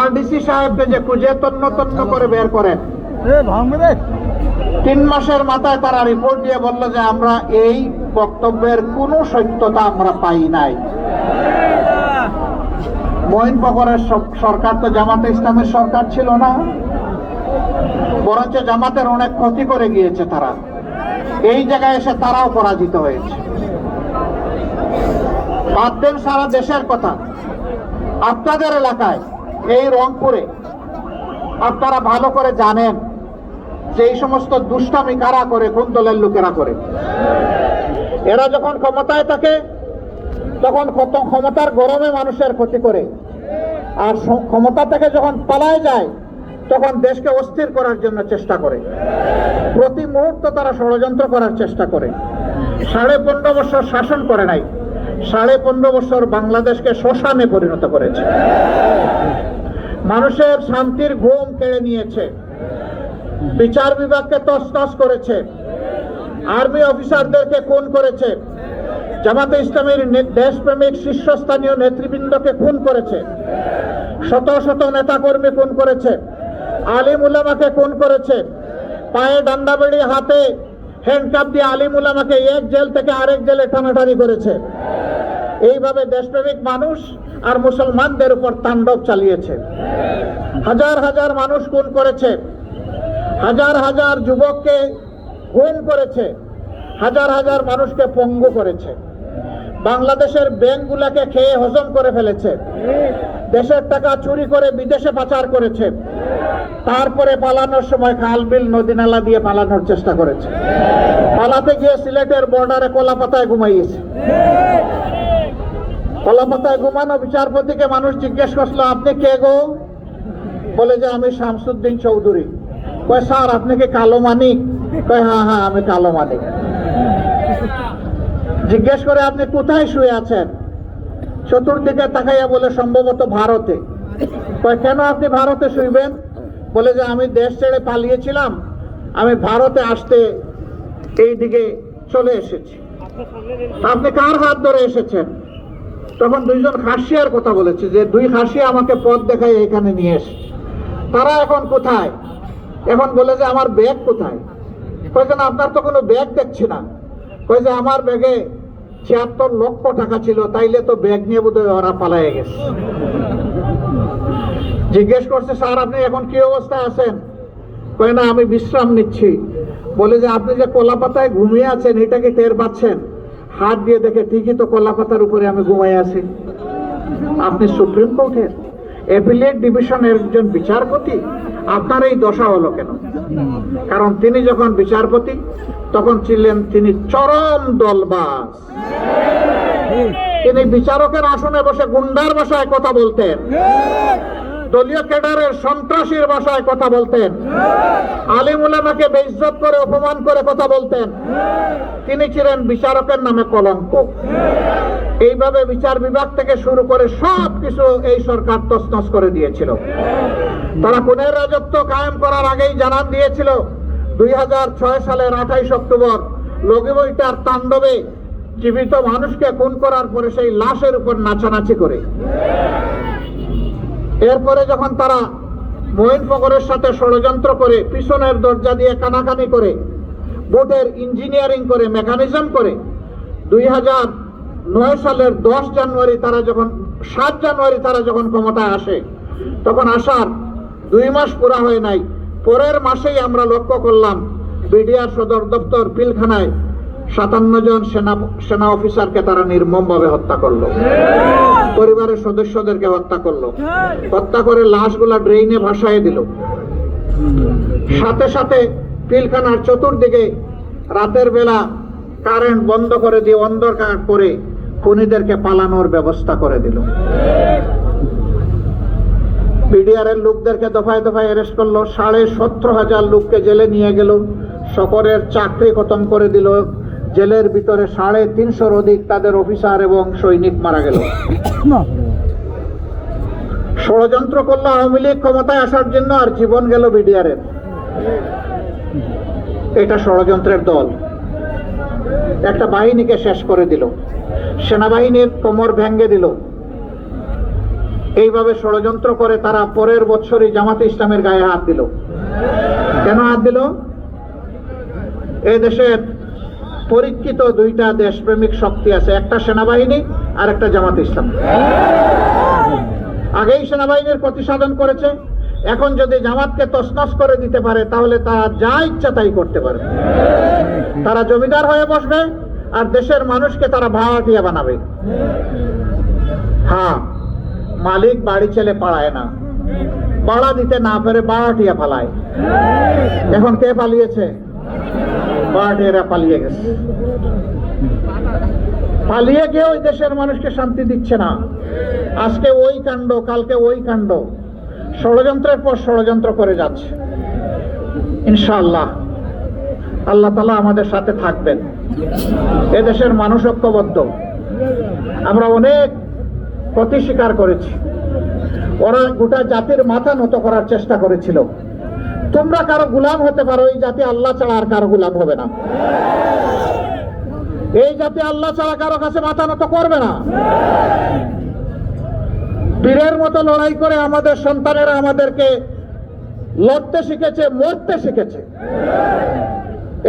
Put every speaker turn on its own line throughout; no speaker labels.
আর DC সাহেবকে যে খুঁজে তন্ন তন্ন করে বের করেন তিন মাসের মাথায় তারা রিপোর্ট দিয়ে বলল যে আমরা এই বক্তব্যের কোনো সত্যতা আমরা পাই নাই। মহিন পকরের সব- সরকার তো জামাতে ইসলামের সরকার ছিল না। বরঞ্চ জামাতের অনেক ক্ষতি করে গিয়েছে তারা। এই জায়গায় এসে তারাও পরাজিত হয়েছে। বাদ দেন সারা দেশের কথা। আপনাদের এলাকায় এই রংপুরে আপনারা ভালো করে জানেন যে এই সমস্ত দুষ্টামি কারা করে, কোন দলের লোকেরা করে। এরা যখন ক্ষমতায় থাকে, তখন ক্ষমতার গরমে মানুষের ক্ষতি করে। আর ক্ষমতা থেকে যখন পালায় যায়, তখন দেশকে অস্থির করার জন্য চেষ্টা করে। প্রতি মুহূর্ত তারা ষড়যন্ত্র করার চেষ্টা করে। সাড়ে পনেরো বছর শাসন করে নাই। সাড়ে পনেরো বছর বাংলাদেশকে শ্মশানে পরিণত করেছে। মানুষের শান্তির ঘুম কেড়ে নিয়েছে। বিচার বিভাগকে তছনছ করেছে। আর্মি অফিসারদেরকে খুন করেছে। জামাতে ইসলামের দেশপ্রেমিক শীর্ষস্থানীয় নেতৃবৃন্দকে খুন করেছে। শত শত নেতাকর্মী খুন করেছে। আলিম খুন করেছে। পায়ে ডান্ডা বেড়ি হাতে হ্যান্ডকাপ দিয়ে আলিম আমাকে এক জেল থেকে আরেক জেলে টানাটানি করেছে। এইভাবে দেশপ্রেমিক মানুষ আর মুসলমানদের উপর তাণ্ডব চালিয়েছে। হাজার হাজার মানুষ খুন করেছে। হাজার হাজার যুবককে খুন করেছে। হাজার হাজার মানুষকে পঙ্গু করেছে। বাংলাদেশের ব্যাংকগুলোকে খেয়ে হজম করে ফেলেছে। দেশের টাকা চুরি করে বিদেশে পাচার করেছে। তারপরে পালানোর সময় খাল, বিল, নদী, নালা দিয়ে পালানোর চেষ্টা করেছে। পালাতে গিয়ে সিলেটের বর্ডারে কলাপাতায় ঘুমাইয়েছে। কলাপাতায় ঘুমানো বিচারপতিকে মানুষ জিজ্ঞেস করছিল, আপনি কে গো? বলে যে, আমি শামসুদ্দিন চৌধুরী। কয়, স্যার, আপনি কি কালো মানিক? কয় হ্যাঁ হ্যাঁ আমি কালো মানিক। জিজ্ঞেস করে, আপনি কোথায় শুয়ে আছেন? চতুর্দিকে তাকাইয়া বলে, সম্ভবত ভারতে। কেন আপনি ভারতে শুইবেন? বলে যে, আমি দেশ ছেড়ে পালিয়েছিলাম। আমি ভারতে আসতে এই দিকে চলে এসেছি। আপনি কার হাত ধরে এসেছেন? তখন দুইজন খাসিয়ার কথা বলেছে যে, দুই খাসিয়া আমাকে পথ দেখায় এখানে নিয়ে এসেছে। তারা এখন কোথায়? এখন বলে যে, আমার ব্যাগ কোথায়? কয়েছে না, আপনার তো কোনো ব্যাগ দেখছি না। কয়ে যে, আমার ব্যাগে ছিয়াত্তর লক্ষ টাকা ছিল, তাইলে তো ব্যাগ নিয়ে বোধহয় ওরা পালাই গেছে। জিজ্ঞেস করছে, স্যার, আপনি এখন কি অবস্থায় আছেন? কয়, না, আমি বিশ্রাম নিচ্ছি। বলে যে, আপনি যে কলা পাতায় ঘুমিয়ে আছেন, এটা কি টের পাচ্ছেন? হাত দিয়ে দেখে, ঠিকই তো কলা পাতার উপরে আমি ঘুমাই আছি। আপনি সুপ্রিম কোর্টের অ্যাপিলেট ডিভিশনের একজন বিচারপতি, আপনার এই দশা হলো কেন? কারণ তিনি যখন বিচারপতি, তখন ছিলেন তিনি চরম দলবাস তিনি বিচারকের আসনে বসে গুন্ডার ভাষায় কথা বলতেন। দলীয় ক্যাডারের সন্ত্রাসীর ভাষায় কথা বলতেন। আলিম উলামাকে বেইজ্জত করে, অপমান করে কথা বলতেন। তিনি ছিলেন বিচারকের নামে কলঙ্ক। এইভাবে বিচার বিভাগ থেকে শুরু করে সব কিছু এই সরকার তছনছ করে দিয়েছিল। তারা কোনের রাজত্ব কায়েম করার আগেই জানান দিয়েছিল, দুই হাজার ছয় সালের আঠাইশ অক্টোবর লগিবইটার তাণ্ডবে জীবিত মানুষকে খুন করার পরে সেই লাশের উপর নাচানাচি করে। এরপরে যখন তারা মহিন ফকরের সাথে ষড়যন্ত্র করে পিছনের দরজা দিয়ে কানাকানি করে, বোটের ইঞ্জিনিয়ারিং করে, মেকানিজম করে, দুই হাজার নয় সালের দশ জানুয়ারি তারা যখন, সাত জানুয়ারি তারা যখন ক্ষমতায় আসে, তখন আসার দুই মাস পুরা হয় নাই। পরের মাসেই আমরা লক্ষ্য করলাম, বিডিআর সদর দপ্তর পিলখানায় সাতান্ন জন সেনা সেনা অফিসারকে তারা নির্মমভাবে হত্যা করল। পরিবারের সদস্যদেরকে হত্যা করল। হত্যা করে লাশগুলা ড্রেইনে ভাসায় দিল। সাথে সাথে পিলখানার চতুর্দিকে রাতের বেলা কারেন্ট বন্ধ করে দিয়ে অন্ধকার করে খুনিদেরকে পালানোর ব্যবস্থা করে দিল। বিডিআর এর লোকদেরকে দফায় দফায় অ্যারেস্ট করল। সাড়ে সত্তর হাজার লোককে জেলে নিয়ে গেল। সকলের চাকরি খতম করে দিল। জেলের ভিতরে সাড়ে তিনশোর অধিক তাদের অফিসার এবং সৈনিক মারা গেল। ষড়যন্ত্র করল আওয়ামী লীগ ক্ষমতায় আসার জন্য আর জীবন গেল বিডিআরের। এটা ষড়যন্ত্রের দল। একটা বাহিনীকে শেষ করে দিল। সেনাবাহিনীর কোমর ভেঙ্গে দিল। এইভাবে ষড়যন্ত্র করে তারা পরের বছরই জামাতে ইসলামের গায়ে হাত দিল। কেন হাত দিল? এ দেশের পরীক্ষিত দুইটা দেশপ্রেমিক শক্তি আছে, একটা সেনাবাহিনী আর একটা জামাত ইসলাম। আগেই সেনাবাহিনীর প্রতিসাধন করেছে, এখন যদি জামাতকে তসনস করে দিতে পারে, তাহলে তারা যা ইচ্ছা তাই করতে পারে তারা জমিদার হয়ে বসবে আর দেশের মানুষকে তারা ভাড়াটিয়া বানাবে। হ্যাঁ মালিক বাড়ি ছেলে পাড়ায় না। পাড়া দিতে না পেরে বাড়াটিয়া পালায় এখন কে পালিয়েছে বাড়াটিয়ারা পালিয়ে গেছে। পালিয়ে গিয়ে ওই দেশের মানুষকে শান্তি দিচ্ছে না। আজকে ওই কাণ্ড, কালকে ওই কাণ্ড। ষড়যন্ত্রের পর ষড়যন্ত্র করে যাচ্ছে। ইনশাআল্লাহ। আল্লাহ তালা আমাদের সাথে থাকবেন। এদেশের মানুষ ঐক্যবদ্ধ। আমরা অনেক ক্ষতি স্বীকার করেছি। ওরা গোটা জাতির মাথা নত করার চেষ্টা করেছিল। তোমরা কারও গুলাম হতে পারো, এই জাতি আল্লাহ ছাড়া আর কারও গুলাম হবে না। এই জাতি আল্লাহ ছাড়া কারও কাছে মাথা নত করবে না। বীরের মতো লড়াই করে আমাদের সন্তানেরা আমাদেরকে লড়তে শিখেছে, মরতে শিখেছে।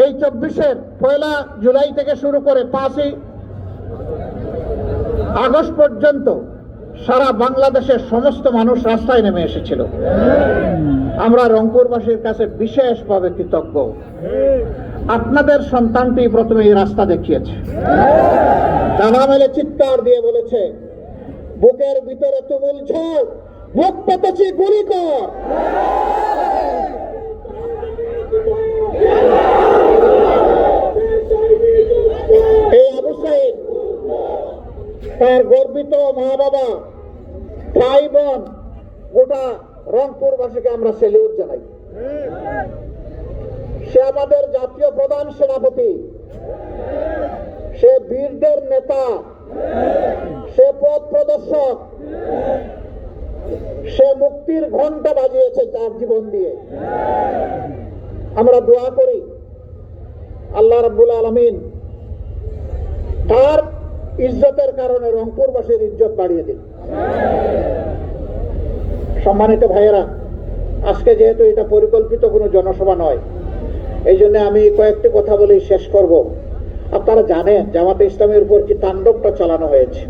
এই চব্বিশের পয়লা জুলাই থেকে শুরু করে পাঁচই আগস্ট পর্যন্ত সারা বাংলাদেশের সমস্ত মানুষ রাস্তায় নেমে এসেছিল। আমরা রংপুরবাসীর কাছে বিশেষভাবে কৃতজ্ঞ। আপনাদের সন্তানটি প্রথমে এই রাস্তা দেখিয়েছে। দানা মেলে চিৎকার দিয়ে বলেছে, বুকের ভিতরে তুমুল ঝড়, বুক পেতেছি গুলি কর। এই তার গর্বিত মা বাবা ভাই বোন গোটা রংপুরবাসীকে আমরা সেলিউট জানাই। সে আমাদের জাতীয় প্রধান সেনাপতি। সে বীরদের নেতা। সে পথ প্রদর্শক। সে মুক্তির ঘণ্টা বাজিয়েছে তার জীবন দিয়ে। আমরা দোয়া করি, আল্লাহ রাব্বুল আলমিন তার ইজ্জতের কারণে রংপুরবাসীর ইজ্জত বাড়িয়ে দিন। সম্মানিত ভাইয়েরা, আজকে যেহেতু এটা পরিকল্পিত কোনো জনসভা নয়, এই জন্য আমি কয়েকটি কথা বলেই শেষ করব। আপনারা জানেন, জামাতে ইসলামের উপর কি তাণ্ডবটা চালানো হয়েছে?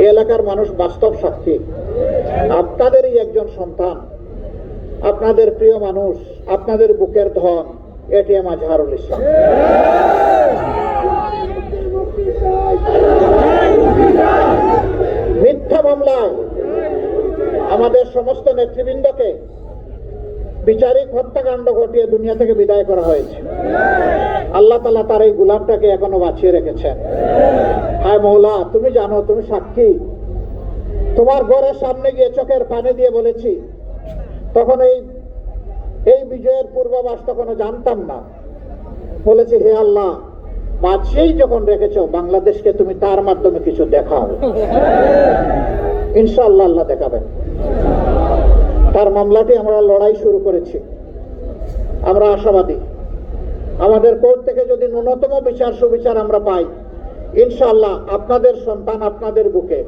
এই এলাকার মানুষ বাস্তব সাক্ষী। আপনাদেরই একজন সন্তান, আপনাদের প্রিয় মানুষ, আপনাদের বুকের ধন, এটিএম আজহারুল ইসলাম। মিথ্যা মামলায় আমাদের সমস্ত নেতৃবৃন্দকে বিচারিক হত্যাকাণ্ড ঘটিয়ে দুনিয়া থেকে বিদায় করা হয়েছে। আল্লাহ তালা তার এই গুলামটাকে এখনও বাঁচিয়ে রেখেছেন। হায় মৌলা, তুমি জানো, তুমি সাক্ষী। তোমার ঘরের সামনে গিয়ে চোখের পানি দিয়ে বলেছি, তখন এই এই বিজয়ের পূর্বাভাস তখনও জানতাম না। বলেছি, হে আল্লাহ বাঁচিয়েই যখন রেখেছ, বাংলাদেশকে তুমি তার মাধ্যমে কিছু দেখাও। ইনশাআল্লাহ আল্লাহ দেখাবেন। তার মামলাটি আমরা লড়াই শুরু করেছি। আমরা আশাবাদী। আমাদের কোর্ট থেকে যদি ন্যূনতম বিচার সুবিচার আমরা পাই ইনশাল্লাহ আপনাদের সন্তান আপনাদের বুকে,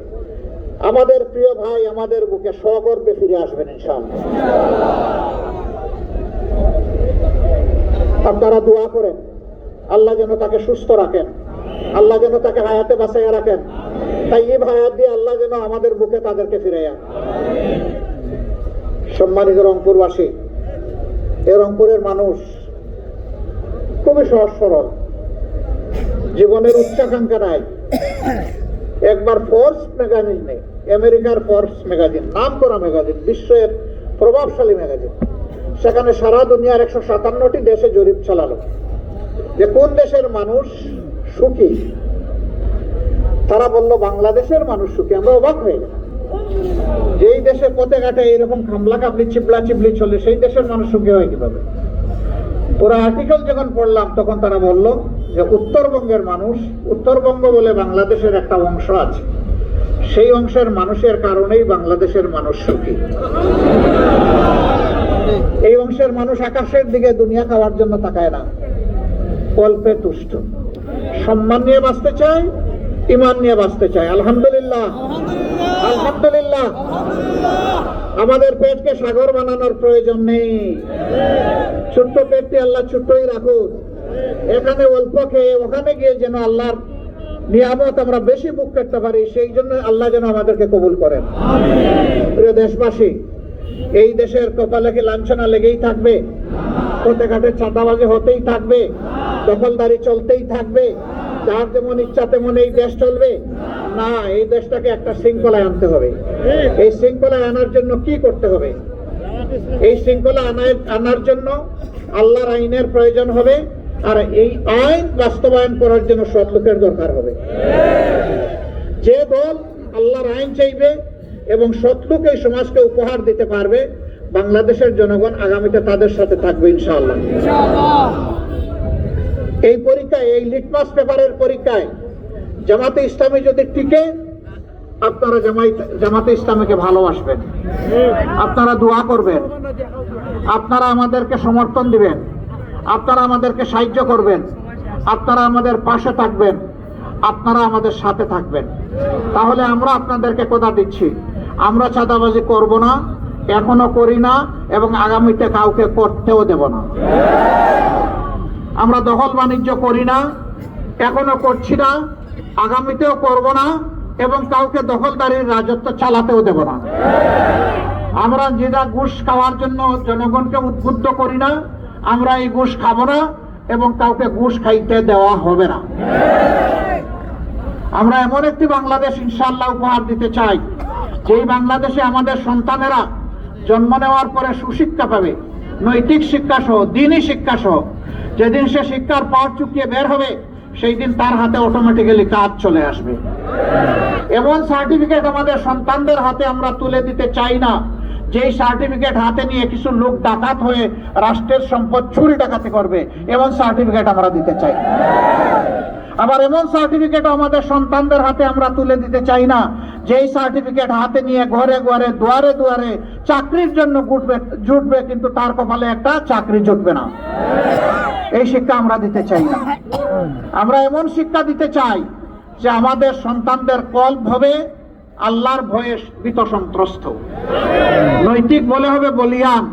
আমাদের প্রিয় ভাই আমাদের বুকে সগর্বে ফিরে আসবেন ইনশাআল্লাহ। আপনারা দোয়া করেন। আল্লাহ যেন তাকে সুস্থ রাখেন। আল্লাহ যেন তাকে হায়াতে বাঁচাইয়া রাখেন। তাই এই হায়াত দিয়ে আল্লাহ যেন আমাদের বুকে তাদেরকে ফিরাইয়া সম্মানিত রংপুরবাসী, এ রংপুরের মানুষ খুবই সহজ সরল। জীবনের উচ্চাকাঙ্ক্ষা নাই। একবার ফোর্স ম্যাগাজিন নেই আমেরিকার ফোর্স ম্যাগাজিন নাম করা ম্যাগাজিন বিশ্বের প্রভাবশালী ম্যাগাজিন সেখানে সারা দুনিয়ার একশো সাতান্নটি দেশে জরিপ চালালো। যে কোন দেশের মানুষ সুখী, তারা বলল, বাংলাদেশের মানুষ সুখী। আমরা অবাক হয়ে গেলাম। যেই দেশে পথে ঘাটে এরকম খামলা কাপড়ি চিপলা চিপলি চলে, সেই দেশের মানুষ সুখী হয় কীভাবে? পুরো আর্টিকেল যখন পড়লাম, তখন তারা বলল যে, উত্তরবঙ্গের মানুষ, উত্তরবঙ্গ বলে বাংলাদেশের একটা অংশ আছে। সেই অংশের মানুষের কারণেই বাংলাদেশের মানুষ সুখী। এই অংশের মানুষ আকাশের দিকে দুনিয়া খাওয়ার জন্য তাকায় না। অল্পে তুষ্ট। সম্মান নিয়ে বাঁচতে চাই ইমান নিয়ে বাঁচতে আলহামদুলিল্লাহ আলহামদুলিল্লাহ। আলহামদুলিল্লাহ। আমাদের পেটকে সাগর বানানোর প্রয়োজন নেই। ছোট্ট পেটটি আল্লাহ ছোট্টই রাখুক। এখানে অল্প খেয়ে ওখানে গিয়ে যেন আল্লাহর নিয়ামত আমরা বেশি বুক করতে পারি সেই জন্য আল্লাহ যেন আমাদেরকে কবুল করেন। প্রিয় দেশবাসী এই দেশের কপালে কি লাঞ্ছনা লেগেই থাকবে? কোটে ঘাটে চাঁদাবাজি হতেই থাকবে, দখলদারি চলতেই থাকবে, যার যেমন ইচ্ছা তেমন এই দেশ চলবে। না, এই দেশটাকে একটা শৃঙ্খলায় আনতে হবে। এই শৃঙ্খলায় আনার জন্য কি করতে হবে? এই শৃঙ্খলা আনার আনার জন্য আল্লাহর আইনের প্রয়োজন হবে, আর এই আইন বাস্তবায়ন করার জন্য সৎ লোকের দরকার হবে। যে দল আল্লাহর আইন চাইবে এবং সৎলোক এই সমাজকে উপহার দিতে পারবে বাংলাদেশের জনগণ আগামীতে তাদের সাথে থাকবে ইনশাআল্লাহ। এই পরীক্ষায়, এই লিটমাস পেপারের পরীক্ষায় জামাতে ইসলামী যদি টিকে, আপনারা জামাতে ইসলামীকে ভালোবাসবেন। আপনারা দোয়া করবেন। আপনারা আমাদেরকে সমর্থন দিবেন। আপনারা আমাদেরকে সাহায্য করবেন। আপনারা আমাদের পাশে থাকবেন। আপনারা আমাদের সাথে থাকবেন। তাহলে আমরা আপনাদেরকে কথা দিচ্ছি। আমরা চাঁদাবাজি করব না। এখনও করি না এবং আগামীতে কাউকে করতেও দেব না। আমরা দখল বাণিজ্য করি না, এখনও করছি না, আগামীতেও করব না এবং কাউকে দখলদারির রাজত্ব চালাতেও দেব না। আমরা যেটা ঘুষ খাওয়ার জন্য জনগণকে উদ্বুদ্ধ করি না, আমরা এই ঘুষ খাব না এবং কাউকে ঘুষ খাইতে দেওয়া হবে না। আমরা এমন একটি বাংলাদেশ ইনশাল্লাহ উপহার দিতে চাই, যেই বাংলাদেশে আমাদের সন্তানেরা জন্ম নেওয়ার পরে সুশিক্ষা পাবে। নৈতিক শিক্ষা সহ দিনই শিক্ষা সহ। যেদিন সে শিক্ষার পাঠ চুকিয়ে বের হবে, সেই দিন তার হাতে অটোমেটিক্যালি কাজ চলে আসবে। এমন সার্টিফিকেট আমাদের সন্তানদের হাতে আমরা তুলে দিতে চাই না। যেই সার্টিফিকেট হাতে নিয়ে কিছু লোক ডাকাত হয়ে রাষ্ট্রের সম্পদ চুরি ডাকাতি করবে এমন সার্টিফিকেট আমরা দিতে চাই। আবার এমন সার্টিফিকেট আমাদের সন্তানদের হাতে আমরা তুলে দিতে চাই না। যেই সার্টিফিকেট হাতে নিয়ে ঘরে ঘরে, দুয়ারে দুয়ারে চাকরির জন্য গুটবে জুটবে, কিন্তু তার কপালে একটা চাকরি জুটবে না। এই শিক্ষা আমরা দিতে চাই না। আমরা এমন শিক্ষা দিতে চাই যে আমাদের সন্তানদের কল্প হবে আল্লাহর ভয়ে বিত সন্ত্রস্ত। নৈতিক বলে হবে বলিয়ান,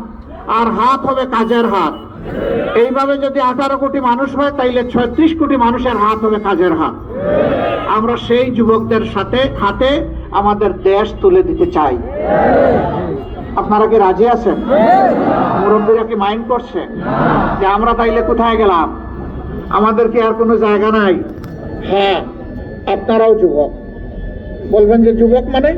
আর হাত হবে কাজের হাত। এইভাবে যদি আঠারো কোটি মানুষ হয়, তাইলে ছত্রিশ কোটি মানুষের হাত হবে কাজের হাত। আমরা সেই যুবকদের সাথে, হাতে আমাদের দেশ তুলে দিতে চাই। আপনারা কি রাজি আছেন? মুরব্বীরা কি মাইন্ড করছে? যে আমরা তাইলে কোথায় গেলাম? আমাদের কি আর কোনো জায়গা নাই? হ্যাঁ আপনারাও যুবক। বলবেন যে যুবক মানে?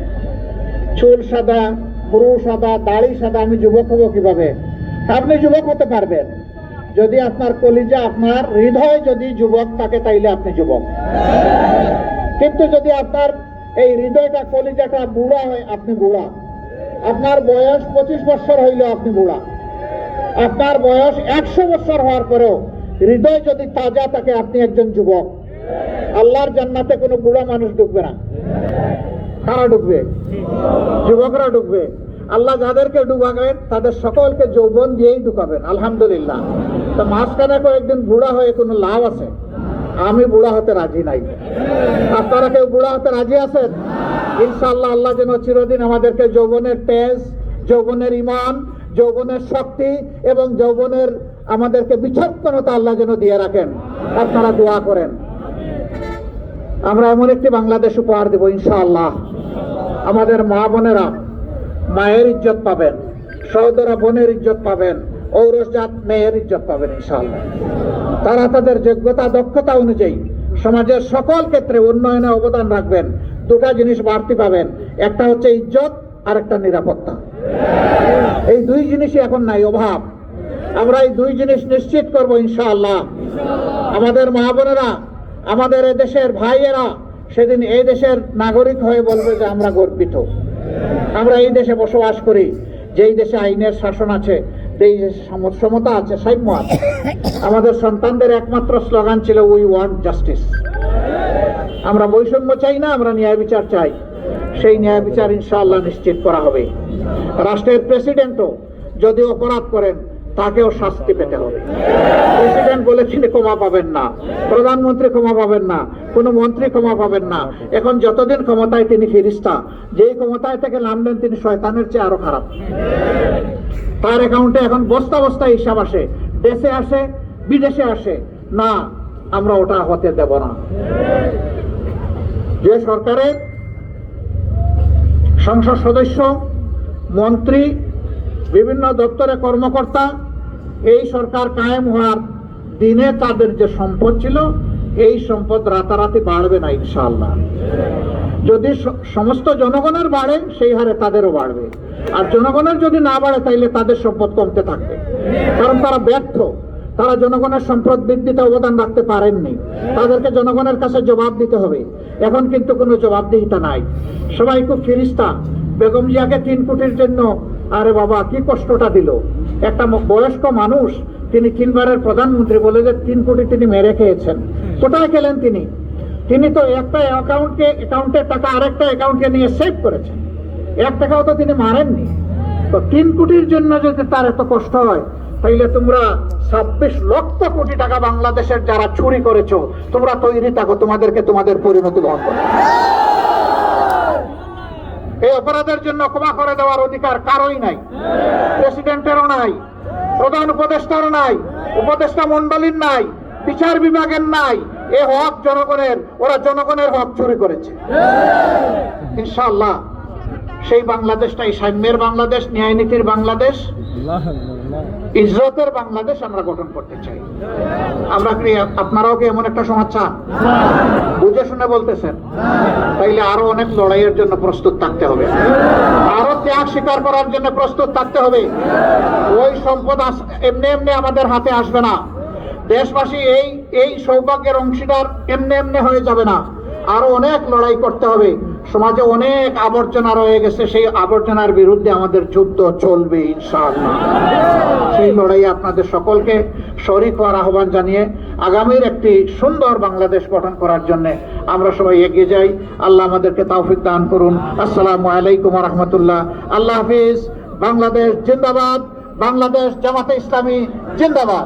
চুল সাদা পুরু সাদা, দাড়ি সাদা, আমি যুবক হব কীভাবে? আপনি যুবক হতে পারবেন। যদি আপনার কলিজা, আপনার হৃদয় যদি যুবক থাকে, তাইলে আপনি যুবক। কিন্তু যদি আপনার এই হৃদয়টা, কলিজাটা বুড়া হয়, আপনি বুড়া। আপনার বয়স পঁচিশ বছর হইলে আপনি বুড়া। আপনার বয়স একশো বছর হওয়ার পরেও হৃদয় যদি তাজা থাকে, আপনি একজন যুবক। আল্লাহর জান্নাতে কোনো বুড়া মানুষ ঢুকবে না। কারা ঢুকবে? যুবকরা ঢুকবে। আল্লাহ যাদেরকে ডুবাবেন, তাদের সকলকে যৌবন দিয়েই ঢুকাবেন আলহামদুলিল্লাহ। তো মাঝখানে কয়েকদিন বুড়া হয়ে কোনো লাভ আছে? আমি বুড়া হতে রাজি নাই। আপনারা কেউ বুড়া হতে রাজি আছেন? ইনশাল্লাহ আল্লাহ যেন চিরদিন আমাদেরকে যৌবনের তেজ, যৌবনের ইমান যৌবনের শক্তি এবং যৌবনের আমাদেরকে বিচক্ষণতা আল্লাহ যেন দিয়ে রাখেন। আপনারা দোয়া করেন। আমরা এমন একটি বাংলাদেশ উপহার দেব ইনশাআল্লাহ। আমাদের মা বোনেরা মায়ের ইজ্জত পাবেন, সহোদরা বোনের ইজ্জত পাবেন, ঔরসজাত মেয়ের ইজ্জত পাবেন ইনশাআল্লাহ। তারা তাদের যোগ্যতা, দক্ষতা অনুযায়ী সমাজের সকল ক্ষেত্রে উন্নয়নে অবদান রাখবেন, দুটা জিনিস বাড়তি পাবেন, একটা হচ্ছে ইজ্জত আর একটা নিরাপত্তা। এই দুই জিনিসই এখন নাই অভাব। আমরা এই দুই জিনিস নিশ্চিত করব ইনশাআল্লাহ। আমাদের মা বোনেরা, আমাদের এ দেশের ভাইয়েরা, সেদিন এই দেশের নাগরিক হয়ে বলবে যে আমরা গর্বিত। আমরা এই দেশে বসবাস করি, যেই দেশে আইনের শাসন আছে, যেই দেশে সমতা আছে, সাম্য আছে। আমাদের সন্তানদের একমাত্র স্লোগান ছিল উই ওয়ান্ট জাস্টিস আমরা বৈষম্য চাই না, আমরা ন্যায় বিচার চাই। সেই ন্যায় বিচার ইনশাল্লাহ নিশ্চিত করা হবে। রাষ্ট্রের প্রেসিডেন্টও যদি অপরাধ করেন তাকেও শাস্তি পেতে হবে। প্রেসিডেন্ট বলেছেন ক্ষমা পাবেন না, প্রধানমন্ত্রী ক্ষমা পাবেন না, কোনো মন্ত্রী ক্ষমা পাবেন না। এখন যতদিন ক্ষমতায় তিনি ফিরিস্তা, যেই ক্ষমতায় থেকে নামলেন তিনি শয়তানের চেয়ে আরও খারাপ। তার অ্যাকাউন্টে এখন বস্তা বস্তা হিসাব আসে, দেশে আসে, বিদেশে আসে। না, আমরা ওটা হতে দেব না। যে সরকারের সংসদ সদস্য, মন্ত্রী, বিভিন্ন দপ্তরে কর্মকর্তা এই সরকার কায়েম হওয়ার দিনে তাদের যে সম্পদ ছিল, এই সম্পদ রাতারাতি বাড়বে না ইনশাআল্লাহ। যদি সমস্ত জনগণের বাড়ে, সেই হারে তাদেরও বাড়বে। আর জনগণের যদি না বাড়ে, তাইলে তাদের সম্পদ কমতে থাকবে। কারণ তারা ব্যর্থ। তারা জনগণের সম্পদ বৃদ্ধিতে অবদান রাখতে পারেননি। তাদেরকে জনগণের কাছে জবাব দিতে হবে। এখন কিন্তু কোনো জবাবদিহিতা নাই। সবাই খুব ফিরিস্তা। বেগম জিয়াকে তিন কোটির জন্য, আরে বাবা, কি কষ্টটা দিল? একটা বয়স্ক মানুষ তিনি তিনবারের প্রধানমন্ত্রী বলে যে তিন কোটি তিনি মেরে খেয়েছেন। কোথায় গেলেন তিনি? তিনি তো একটা অ্যাকাউন্টকে অ্যাকাউন্টের টাকা আরেকটা অ্যাকাউন্টে নিয়ে সেভ করেছেন। এক টাকাও তো তিনি মারেননি। তো তিন কোটির জন্য যদি তার এত কষ্ট হয় তাইলে তোমরা ছাব্বিশ লক্ষ কোটি টাকা বাংলাদেশের যারা চুরি করেছ তোমরা তৈরি থাকো তোমাদেরকে তোমাদের পরিণতি বহন করো। এই অপরাধের জন্য ক্ষমা করে দেওয়ার অধিকার কারোই নাই। প্রেসিডেন্টেরও নাই, প্রধান উপদেষ্টার নাই, উপদেষ্টা মন্ডলীর নাই, বিচার বিভাগের নাই। এ হক জনগণের, ওরা জনগণের হক চুরি করেছে। ইনশাল্লাহ সেই বাংলাদেশটাই সাম্যের বাংলাদেশ ন্যায় নীতির বাংলাদেশ। ইজ্জতের বাংলাদেশ আমরা গঠন করতে চাই। আমরা কি, আপনারাও কি এমন একটা সমাজ চান? বুঝে শুনে বলতেছেন। তাইলে আরও অনেক লড়াইয়ের জন্য প্রস্তুত থাকতে হবে। আরও ত্যাগ স্বীকার করার জন্য প্রস্তুত থাকতে হবে। ওই সম্পদ এমনি এমনি আমাদের হাতে আসবে না। দেশবাসী এই এই সৌভাগ্যের অংশীদার এমনি এমনি হয়ে যাবে না। আরও অনেক লড়াই করতে হবে। সমাজে অনেক আবর্জনা রয়ে গেছে, সেই আবর্জনার বিরুদ্ধে আমাদের যুদ্ধ চলবে সেই লড়াই আপনাদের সকলকে শরিক হওয়ার আহ্বান জানিয়ে আগামীর একটি সুন্দর বাংলাদেশ গঠন করার জন্য আমরা সবাই এগিয়ে যাই। আল্লাহ আমাদেরকে তৌফিক দান করুন। আসসালামু আলাইকুম রহমতুল্লাহ। আল্লাহ হাফিজ। বাংলাদেশ জিন্দাবাদ। বাংলাদেশ জামাতে ইসলামী জিন্দাবাদ।